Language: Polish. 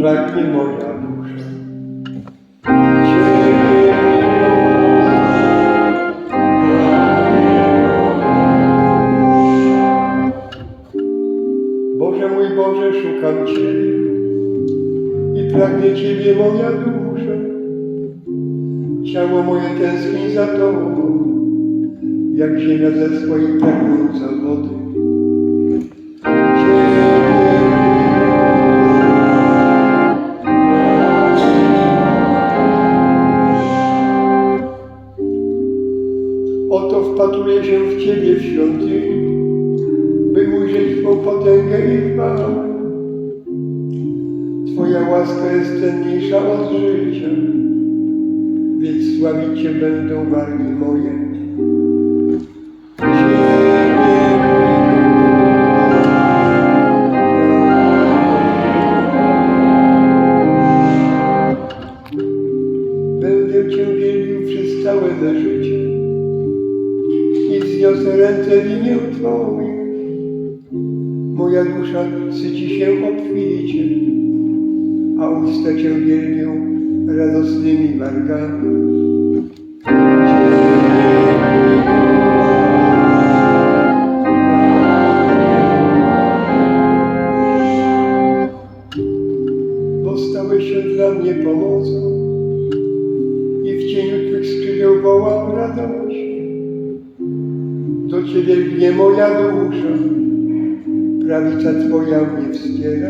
pragnie moja dusza. Boże mój Boże, szukam Ciebie i pragnie Ciebie moja dusza. Ciało moje tęskni za Tobą, jak ziemia ze swojej pragnąca wody. Oto wpatruję się w Ciebie w świątyni, by ujrzeć Twą potęgę i chwałę. Twoja łaska jest cenniejsza od życia, więc sławić Cię będą wargi moje. I wzniosę ręce w imię Twoje. Moja dusza syci się obficie, a usta Cię wielbią radosnymi wargami. Bo stałeś się dla mnie pomocą i w cieniu Twych skrzydeł wołam radość. Ciebie lgnie moja dusza, prawica Twoja mnie wspiera.